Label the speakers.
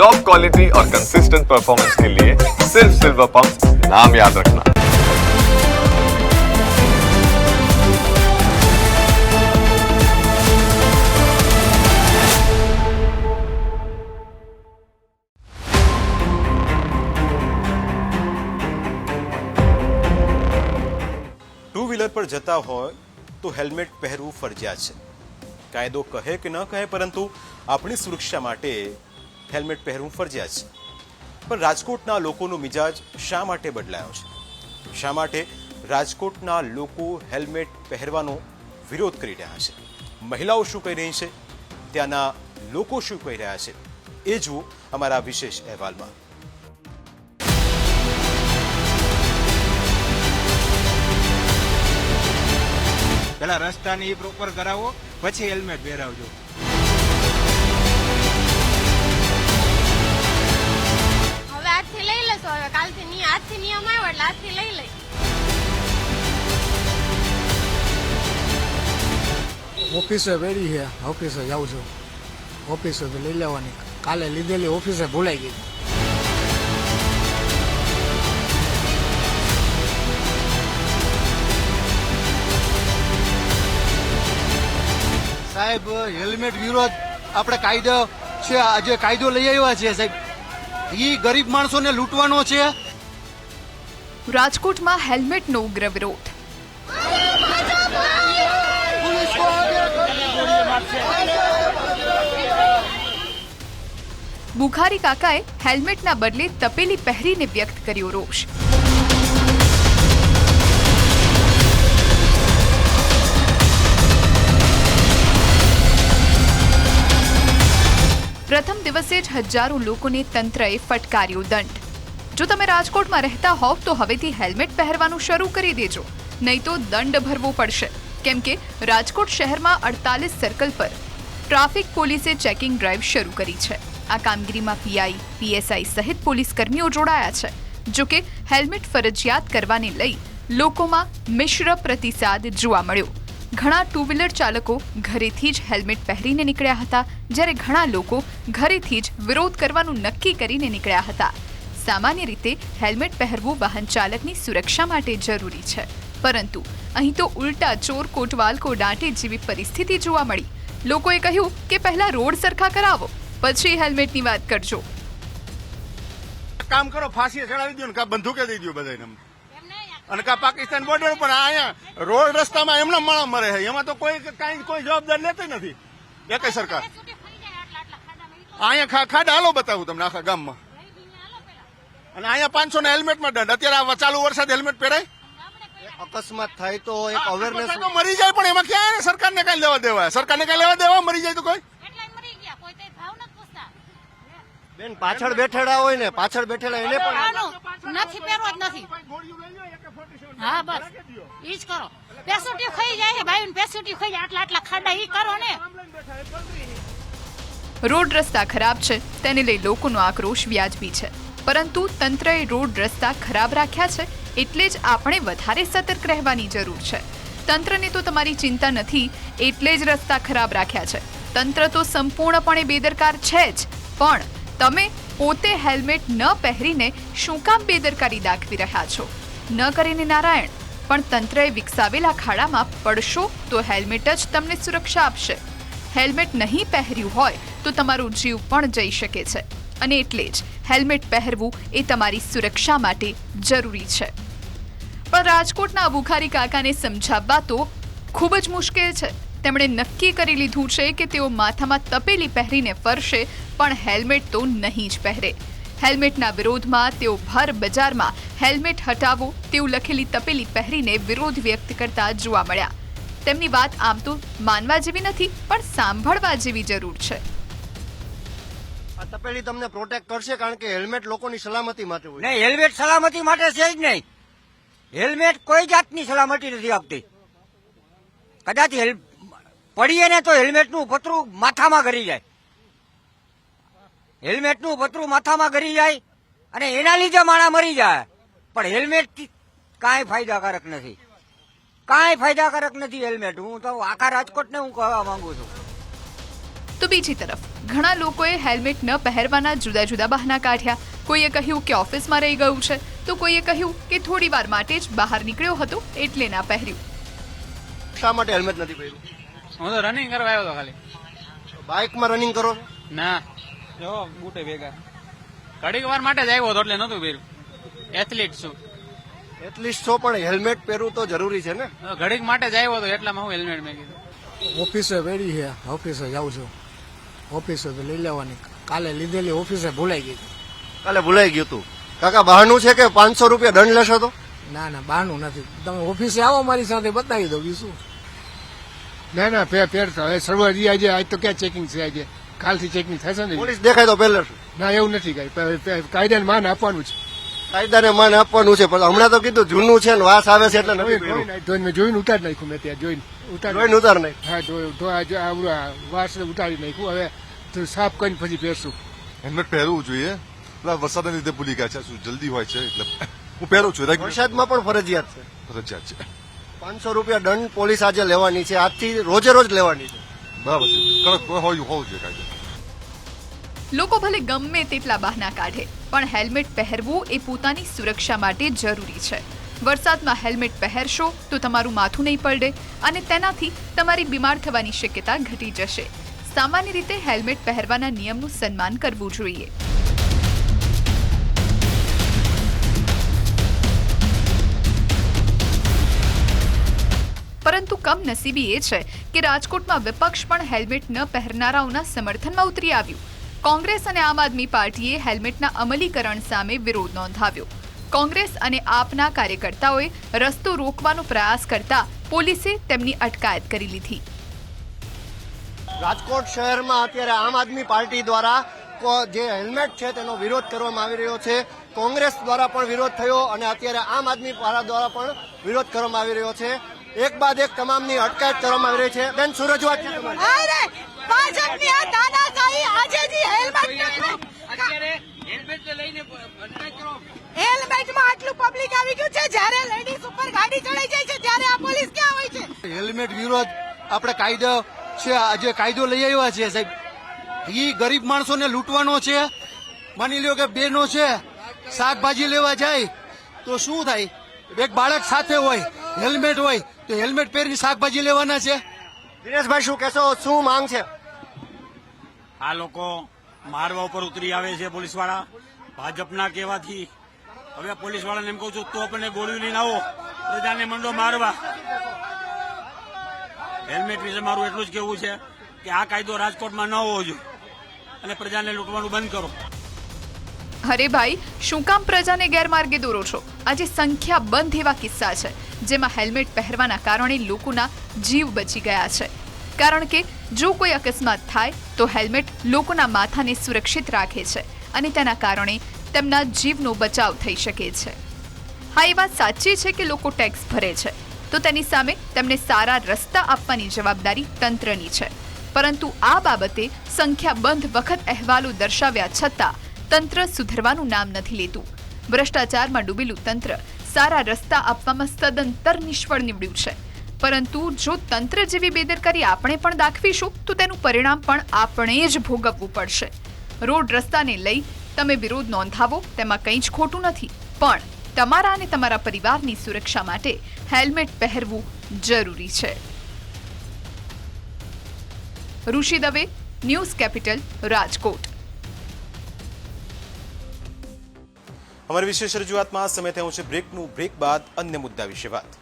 Speaker 1: Top quality और consistent performance के लिए सिर्फ सिल्वर पंप नाम याद रखना
Speaker 2: ટુ વ્હીલર પર જતા હોય તો હેલ્મેટ પહેરવું ફરજિયાત છે કાયદો કહે કે ન કહે પરંતુ આપણી સુરક્ષા માટે હેલ્મેટ પહેરવું ફરજિયાત છે. પણ રાજકોટના લોકોનો મિજાજ શા માટે બદલાયો છે? શા માટે રાજકોટના લોકો હેલ્મેટ પહેરવાનો વિરોધ કરી રહ્યા છે? મહિલાઓ શું કહી રહી છે? ત્યાંના લોકો શું કહી રહ્યા છે? એ જુઓ અમારા વિશેષ અહેવાલમાં.
Speaker 3: પેલા રસ્તાની પ્રોપર કરાવો, પછી હેલ્મેટ પહેરાવજો.
Speaker 4: કાલથી નિ- આજથી નિયમ આવ્યો એટલે આજથી લઈ લઈ.
Speaker 5: ઓફિસે વેરી છે, ઓફિસે જાઉં છું. ઓફિસે તો લઈ લેવાની. કાલે લીધેલી ઓફિસે ભૂલાઈ ગઈ.
Speaker 6: સાહેબ, હેલ્મેટ વિરોધ. આપણે કાયદો છે, આજે કાયદો લઈ આવ્યા છે સાહેબ. ઈ ગરીબ માણસોને લૂંટવાનો છે.
Speaker 7: રાજકોટમાં હેલ્મેટનો ઉગ્ર વિરોધ. બુખારી કાકાએ હેલ્મેટના બદલે તપેલી પહેરીને વ્યક્ત કર્યો રોષ. પ્રથમ દિવસે જ હજારો લોકોને તંત્રએ ફટકાર્યો દંડ. જો તમે રાજકોટમાં રહેતા હોવ તો હવેથી હેલ્મેટ પહેરવાનું શરૂ કરી દેજો. નહીં તો દંડ ભરવો પડશે. કેમ કે રાજકોટ શહેરમાં અડતાલીસ સર્કલ પર ટ્રાફિક પોલીસે ચેકિંગ ડ્રાઈવ શરૂ કરી છે. આ કામગીરીમાં પીઆઈ, પીએસઆઈ સહિત પોલીસ કર્મીઓ જોડાયા છે. જોકે હેલ્મેટ ફરજિયાત કરવાને લઈ લોકોમાં મિશ્ર પ્રતિસાદ જોવા મળ્યો. ઘણા ટુ વ્હીલર ચાલકો ઘરેથી જ હેલ્મેટ પહેરીને નીકળ્યા હતા, જ્યારે ઘણા લોકો ઘરેથી જ વિરોધ કરવાનું નક્કી કરીને નીકળ્યા હતા. સામાન્ય રીતે હેલ્મેટ પહેરવું વાહન ચાલકની સુરક્ષા માટે જરૂરી છે. પરંતુ અહીં તો ઉલટા ચોર કોટવાલ કો દાંટે જેવી પરિસ્થિતિ જોવા મળી. લોકોએ કહ્યું કે પહેલા રોડ સરખા કરાવો, પછી હેલ્મેટની વાત કરજો.
Speaker 6: કામ કરો ફાંસી ચડાવી દો ને કા બંદૂકે દઈ દો બધાને અને કા પાકિસ્તાન બોર્ડર પણ અહીંયા રોડ રસ્તામાં એમના માણસ મરે છે. એમાં તો કોઈ કાંઈ કોઈ જવાબદાર લેતી નથી. એક સરકાર. અહીંયા ખાડા હાલો બતાવું તમને આખા ગામમાં. અને અહીંયા પાંચસો ના હેલ્મેટમાં દંડ. અત્યારે આ ચાલુ વરસાદ હેલ્મેટ પહેરાય.
Speaker 8: અકસ્માત થાય તો એક અવેરનેસ
Speaker 6: મરી જાય પણ એમાં ક્યાં સરકારને કઈ લેવા દેવા? સરકારને કઈ લેવા દેવા? મરી જાય તો કોઈ?
Speaker 8: બેન પાછળ બેઠેલા હોય ને પાછળ બેઠેલા એને પણ
Speaker 4: નથી પહેરવો જ નથી. હા બસ. ઈ જ કરો. પેસુટી ખાઈ જાય ભાઈ પેસુટી ખાઈ જાય આટલા આટલા ખાડા ઈ કરો ને.
Speaker 7: રોડ રસ્તા ખરાબ છે તેને લઈ લોકોનો આક્રોશ વ્યાજબી છે. પરંતુ તંત્રએ રોડ રસ્તા ખરાબ રાખ્યા છે એટલે જ આપણે વધારે સતર્ક રહેવાની જરૂર છે. તંત્રને તો તમારી ચિંતા નથી એટલે જ રસ્તા ખરાબ રાખ્યા છે. તંત્ર તો સંપૂર્ણપણે બેદરકાર છે જ પણ તમે પોતે હેલ્મેટ ન પહેરીને શું કામ બેદરકારી દાખવી રહ્યા છો? ન કરીને નારાયણ, પણ તંત્રએ વિકસાવેલા ખાડામાં પડશો તો હેલ્મેટ જ તમને સુરક્ષા આપશે. હેલ્મેટ નહીં પહેર્યું હોય તો તમારો જીવ પણ જઈ શકે છે. અને એટલે જ હેલ્મેટ પહેરવું એ તમારી સુરક્ષા માટે જરૂરી છે. પણ રાજકોટના બુખારી કાકાને સમજાવવા તો ખૂબ જ મુશ્કેલ છે. તેમણે નક્કી કરી લીધું છે કે તેઓ માથામાં તપેલી પહેરીને ફરશે પણ હેલ્મેટ તો નહીં જ પહેરે. હેલ્મેટના વિરોધમાં તેઓ ભર બજારમાં હેલ્મેટ હટાવો તેવું લખેલી તપેલી પહેરીને વિરોધ વ્યક્ત કરતા જોવા મળ્યા. તેમની વાત આમ તો માનવા જેવી નથી પણ સાંભળવા જેવી જરૂર છે.
Speaker 8: આ તપેલી તમને પ્રોટેક્ટ કરશે કારણ કે હેલ્મેટ લોકોની સલામતી માટે હોય
Speaker 3: નહીં હેલ્મેટ સલામતી માટે છે જ નહીં. હેલ્મેટ કોઈ જાતની સલામતી નથી આપતી કદાચ હેલ પડીએ ને તો હેલ્મેટનું પતરું માથામાં ગરી જાય. હેલ્મેટનું પતરું માથામાં ગરી જાય અને એના લીધે માણા મરી જાય. પણ હેલ્મેટ કાંઈ ફાયદાકારક નથી. કાંઈ ફાયદાકારક નથી હેલ્મેટ. હું તો આખા રાજકોટને હું કહેવા માંગુ છું.
Speaker 7: તો બીજી તરફ ઘણા લોકોએ હેલ્મેટ ન પહેરવાના જુદા જુદા બહાના કાઢ્યા. કોઈએ કહ્યું કે ઓફિસમાં રહી ગયું છે. તો કોઈએ કહ્યું કે થોડી વાર માટે જ બહાર નીકળ્યો હતો એટલે ના પહેર્યું.
Speaker 8: શા માટે હેલ્મેટ નથી પહેર્યું?
Speaker 9: હું તો રનિંગ કરવા આવ્યો હતો ખાલી.
Speaker 8: બાઇકમાં રનિંગ કરો?
Speaker 9: ના. જો બુટે ભેગા. ઘડીક વાર માટે જ આવ્યો હતો એટલે નતું પહેર્યું. એથ્લીટ છું.
Speaker 8: એટલીસ્ટ છો પણ હેલ્મેટ પહેરવું તો જરૂરી છે ને?
Speaker 9: ઘડીક માટે જ આવ્યો હતો એટલામાં હું હેલ્મેટ મેં કીધું.
Speaker 5: ઓફિસે વેરી છે ઓફિસે જાઉં છું. ઓફિસે તો લઈ લેવાની. કાલે લીધેલી ઓફિસે ભૂલાઈ ગઈ.
Speaker 8: કાલે ભૂલાઈ ગયું તું. કાકા બહારનું છે કે પાંચસો રૂપિયા દંડ લેશો તો?
Speaker 5: ના ના બહારનું નથી. તમે ઓફિસે આવો મારી સાથે બતાવી દો બીજું
Speaker 10: ના ના ફેર ફેર હવે શરૂઆત આજે આજ તો ક્યાં ચેકિંગ છે આજે? કાલથી ચેકિંગ થશે ને?
Speaker 8: પોલીસ દેખાય તો પહેલા
Speaker 10: ના એવું નથી કઈ. કાયદાને માન આપવાનું છે.
Speaker 8: કાયદાને માન આપવાનું છે પણ હમણાં તો કીધું જૂનું છે ને વાસ આવે છે એટલે નથી
Speaker 10: કોઈ
Speaker 8: પહેર્યું.
Speaker 10: ના, જોઈને મેં જોઈને ઉતારી નાખ્યું મેં ત્યાં જોઈને. ઉતાર
Speaker 8: જોઈને ઉતાર નાખ્યું.
Speaker 10: હા જોયું જો આ જો આ ઓલું આ વાસ ઉતારી નાખ્યું. હવે તો સાફ કરીને પછી પહેરશું.
Speaker 1: હેલ્મેટ પહેરવું જોઈએ. પેલા વરસાદના લીધે ભૂલી ગયા છે. જલ્દી હોય છે એટલે હું પહેરું છું.
Speaker 8: વરસાદમાં પણ ફરજિયાત છે.
Speaker 1: ફરજિયાત છે.
Speaker 8: પાંચસો રૂપિયા દંડ પોલીસ આજે લેવાની છે. આજથી રોજે રોજ લેવાની છે.
Speaker 1: બરાબર છે. કડક હોય હોવું જોઈએ કાયદો.
Speaker 7: લોકો ભલે ગમે તેટલા બહાના કાઢે પણ હેલ્મેટ પહેરવું એ પોતાની સુરક્ષા માટે જરૂરી છે. વરસાદમાં હેલ્મેટ પહેરશો તો તમારું માથું નહીં પડે અને તેનાથી તમારી બીમાર થવાની શક્યતા ઘટી જશે. સામાન્ય રીતે હેલ્મેટ પહેરવાના નિયમનું સન્માન કરવું જોઈએ. પરંતુ કમનસીબી એ છે કે રાજકોટમાં વિપક્ષ પણ હેલ્મેટ ન પહેરનારાઓના સમર્થનમાં ઉતરી આવ્યું. કોંગ્રેસ અને આમ આદમી પાર્ટીએ હેલ્મેટના અમલીકરણ સામે વિરોધ નોંધાવ્યો. કોંગ્રેસ અને આપના કાર્યકર્તાઓએ રસ્તો રોકવાનો પ્રયાસ કરતા પોલીસે તેમની અટકાયત કરી લીધી.
Speaker 8: રાજકોટ શહેરમાં અત્યારે આમ આદમી પાર્ટી દ્વારા જે હેલ્મેટ છે તેનો વિરોધ કરવામાં આવી રહ્યો છે. કોંગ્રેસ દ્વારા પણ વિરોધ થયો અને અત્યારે આમ આદમી દ્વારા પણ વિરોધ કરવામાં આવી રહ્યો છે. એક બાદ એક તમામની અટકાયત કરવામાં આવી રહી છે. બેન
Speaker 4: સુરજવાત હેલ્મેટ હેલ્મેટમાં આટલું પબ્લિક આવી ગયું છે જ્યારે લેડીઝ ઉપર ગાડી ચડાઈ જાય છે ત્યારે આ પોલીસ ક્યાં હોય છે?
Speaker 11: હેલ્મેટ વિરોધ આપણે કાયદો છે આજે કાયદો લઈ આવ્યા છે સાહેબ. ઈ ગરીબ માણસોને લૂંટવાનો છે. માની લ્યો કે બેનો છે શાકભાજી લેવા જાય તો શું થાય? એક બાળક સાથે હોય હેલ્મેટ હોય તો હેલ્મેટ પહેરીને શાકભાજી લેવાના છે?
Speaker 8: દિનેશભાઈ શું કહેશો? શું માંગ છે?
Speaker 12: આ લોકો મારવા ઉપર ઉતરી આવે છે પોલીસવાળા ભાજપના કહેવાથી. હવે પોલીસ વાળાને એમ કહું છું તો આપણને ગોળીઓ લઈને આવો. પ્રજાને મંડો મારવા. હેલ્મેટ વિશે મારું એટલું જ કહેવું છે કે આ કાયદો રાજકોટમાં ન હોવો જોઈએ. અને પ્રજાને લૂંટવાનું બંધ કરો.
Speaker 7: અરે ભાઈ શું કામ પ્રજાને ગેરમાર્ગે દોરો છો? આજે સંખ્યાબંધ એવા કિસ્સા છે. જેમાં હેલ્મેટ પહેરવાના કારણે લોકોના જીવ બચી ગયા છે. કારણ કે જો કોઈ અકસ્માત થાય, તો હેલ્મેટ લોકોના માથાને સુરક્ષિત રાખે છે અને તેના કારણે તેમના જીવનો બચાવ થઈ શકે છે. હા, એ વાત સાચી છે કે લોકો ટેક્સ ભરે છે. તો તેની સામે તેમને સારા રસ્તા આપવાની જવાબદારી તંત્રની છે. પરંતુ આ બાબતે સંખ્યાબંધ વખત અહેવાલો દર્શાવ્યા છતાં તંત્ર સુધરવાનું નામ નથી લેતું. ભ્રષ્ટાચારમાં ડૂબેલું તંત્ર સારા રસ્તા આપવામાં સદંતર નિષ્ફળ નીવડ્યું છે. પરંતુ જો તંત્ર જેવી બેદરકારી આપણે પણ દાખવીશું, તો તેનું પરિણામ પણ આપણે જ ભોગવવું પડશે. રોડ રસ્તાને લઈ તમે વિરોધ નોંધાવો, તેમાં કંઈ જ ખોટું નથી. પણ તમારા અને તમારા પરિવારની સુરક્ષા માટે હેલ્મેટ પહેરવું જરૂરી છે. Rishi Dave, news capital Rajkot.
Speaker 2: અમારી વિશેષ રજૂઆતમાં સમય થયો છે બ્રેકનું બ્રેક બાદ અન્ય મુદ્દા વિશે વાત.